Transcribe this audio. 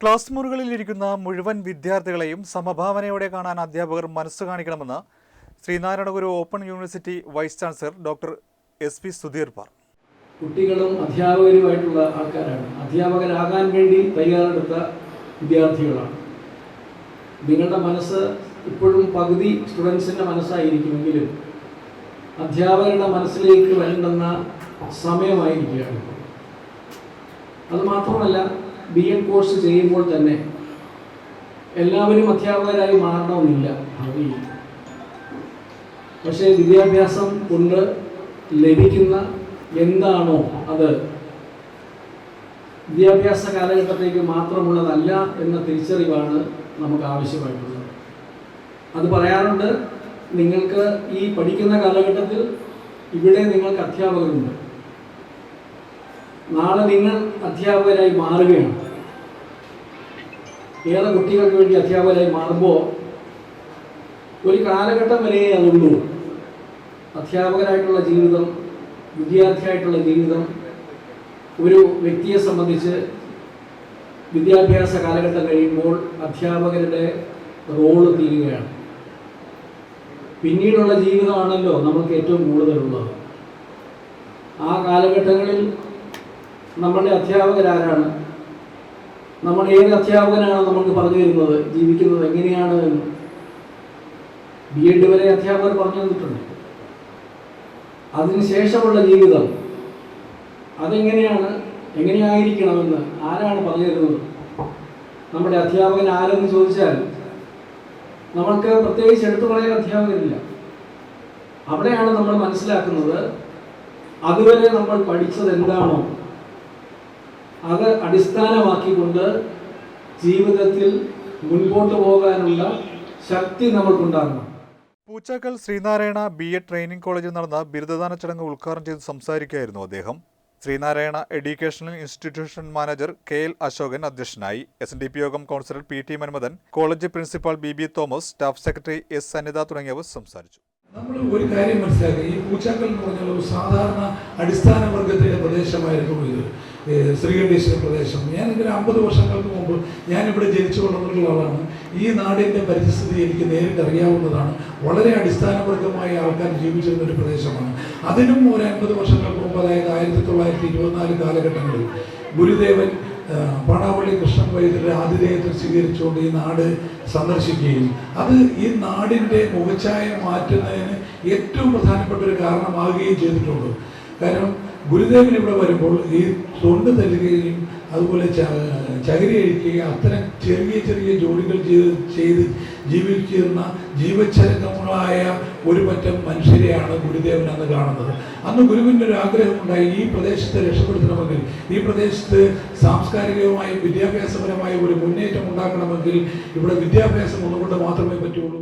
Class മുറികളിലിരിക്കുന്ന മുഴുവൻ വിദ്യാർത്ഥികളെയും സമഭാവനയോടെ കാണാൻ അധ്യാപകർ മനസ്സ് കാണിക്കണമെന്ന് Sreenarayana Guru open university vice chancellor doctor S P Sudheer പറഞ്ഞു. കുട്ടികളും അധ്യാപകരുമായിട്ടുള്ള ആൾക്കാരാണ്. അധ്യാപകരാകാൻ വേണ്ടി തയ്യാറെടുത്ത വിദ്യാർത്ഥികളാണ്. നിങ്ങളുടെ മനസ്സ് ഇപ്പോഴും പകുതി സ്റ്റുഡൻസിന്റെ മനസ്സായിരിക്കുമെങ്കിലും അധ്യാപകരുടെ മനസ്സിലേക്ക് വരേണ്ടുന്ന സമയമായിരിക്കുകയാണ്. അത് മാത്രമല്ല ബി എഡ് കോഴ്സ് ചെയ്യുമ്പോൾ തന്നെ എല്ലാവരും അധ്യാപകരായി മാറണമെന്നില്ല. ഭാവിയിൽ പക്ഷേ വിദ്യാഭ്യാസം കൊണ്ട് ലഭിക്കുന്ന എന്താണോ അത് വിദ്യാഭ്യാസ കാലഘട്ടത്തേക്ക് മാത്രമുള്ളതല്ല എന്ന തിരിച്ചറിവാണ് നമുക്ക് ആവശ്യമായിട്ടുള്ളത് അത് പറയാറുണ്ട് നിങ്ങൾക്ക് ഈ പഠിക്കുന്ന കാലഘട്ടത്തിൽ ഇവിടെ നിങ്ങൾക്ക് അധ്യാപകരുണ്ട്. നാളെ നിങ്ങൾ അധ്യാപകരായി മാറുകയാണ്. ഏറെ കുട്ടികൾക്ക് വേണ്ടി അധ്യാപകരായി മാറുമ്പോൾ ഒരു കാലഘട്ടം വരെ അതുള്ളൂ. അധ്യാപകരായിട്ടുള്ള ജീവിതം വിദ്യാർത്ഥിയായിട്ടുള്ള ജീവിതം ഒരു വ്യക്തിയെ സംബന്ധിച്ച് വിദ്യാഭ്യാസ കാലഘട്ടം കഴിയുമ്പോൾ അധ്യാപകരുടെ റോൾ തീരുകയാണ്. പിന്നീടുള്ള ജീവിതമാണല്ലോ നമുക്ക് ഏറ്റവും കൂടുതലുള്ളത്. ആ കാലഘട്ടങ്ങളിൽ നമ്മളുടെ അധ്യാപകരാരാണ് നമ്മൾ ഏത് അധ്യാപകനാണ് നമുക്ക് പറഞ്ഞു തരുന്നത്? ജീവിക്കുന്നത് എങ്ങനെയാണ് എന്ന്. ബി എഡ് വരെ അധ്യാപകർ പറഞ്ഞു തന്നിട്ടുണ്ട്. അതിനുശേഷമുള്ള ജീവിതം അതെങ്ങനെയാണ് എങ്ങനെയായിരിക്കണമെന്ന് ആരാണ് പറഞ്ഞു തരുന്നത്? നമ്മുടെ അധ്യാപകൻ ആരെന്ന് ചോദിച്ചാൽ നമ്മൾക്ക് പ്രത്യേകിച്ച് എടുത്തു പറയാൻ അധ്യാപകരില്ല. അവിടെയാണ് നമ്മൾ മനസ്സിലാക്കുന്നത് അതുവരെ നമ്മൾ പഠിച്ചത് എന്താണോ. അത് അടിസ്ഥാനമാക്കിക്കൊണ്ട് ജീവിതത്തിൽ മുൻപോട്ട് പോകാനുള്ള ശക്തി നമ്മൾക്കുണ്ടാകണം. Poochakkal Sreenarayana B Ed training കോളേജിൽ നടന്ന ബിരുദദാന ചടങ്ങ് ഉദ്ഘാടനം ചെയ്ത് സംസാരിക്കുകയായിരുന്നു അദ്ദേഹം. Sreenarayana educational institution manager K L Ashokan അധ്യക്ഷനായി. S N D P Yogam councillor P T Manmadhan college principal B B Thomas staff secretary S Sannitha തുടങ്ങിയവർ സംസാരിച്ചു. നമ്മൾ ഒരു കാര്യം മനസ്സിലാക്കുക. ഈ പൂച്ചാക്കൽ എന്ന് പറഞ്ഞാൽ ഒരു സാധാരണ അടിസ്ഥാന വർഗത്തിലെ പ്രദേശമായിരുന്നു ഇത്. ശ്രീകണ്ഠേശ്വര പ്രദേശം. ഞാൻ ഇതിന് അമ്പത് വർഷങ്ങൾക്ക് മുമ്പ് ഞാനിവിടെ ജനിച്ചു വളർന്നിട്ടുള്ള ആളാണ്. ഈ നാടിന്റെ പരിസ്ഥിതി എനിക്ക് നേരിട്ട് അറിയാവുന്നതാണ്. വളരെ അടിസ്ഥാനപരമായി ആൾക്കാർ ജീവിച്ചിരുന്ന ഒരു പ്രദേശമാണ്. അതിനും ഒരു അൻപത് വർഷങ്ങൾക്ക് മുമ്പ് അതായത് ആയിരത്തി തൊള്ളായിരത്തി ഇരുപത്തിനാല് കാലഘട്ടങ്ങളിൽ ഗുരുദേവൻ ആ, കൃഷ്ണൻ വൈദ്യരുടെ ആതിഥേയത്തിൽ സ്വീകരിച്ചുകൊണ്ട് ഈ നാട് സന്ദർശിക്കുകയും അത് ഈ നാടിന്റെ മുഖച്ഛായ മാറ്റുന്നതിന് ഏറ്റവും പ്രധാനപ്പെട്ട ഒരു കാരണമാകുകയും ചെയ്തിട്ടുണ്ട്. കാരണം ഗുരുദേവൻ ഇവിടെ വരുമ്പോൾ ഈ തൊണ്ട് തല്ലുകയും അതുപോലെ ചകിരി അഴിക്കുകയും അത്തരം ചെറിയ ചെറിയ ജോലികൾ ചെയ്ത് ചെയ്ത് ജീവിച്ചിരുന്ന ജീവചരകങ്ങളായ ഒരു പറ്റം മനുഷ്യരെയാണ് ഗുരുദേവൻ അന്ന് കാണുന്നത്. അന്ന് ഗുരുവിന്റെ ഒരു ആഗ്രഹമുണ്ടായി ഈ പ്രദേശത്തെ രക്ഷപ്പെടുത്തണമെങ്കിൽ ഈ പ്രദേശത്ത് സാംസ്കാരികമായും വിദ്യാഭ്യാസപരമായും ഒരു മുന്നേറ്റം ഉണ്ടാക്കണമെങ്കിൽ ഇവിടെ വിദ്യാഭ്യാസം ഒന്നുകൊണ്ട് മാത്രമേ പറ്റുള്ളൂ.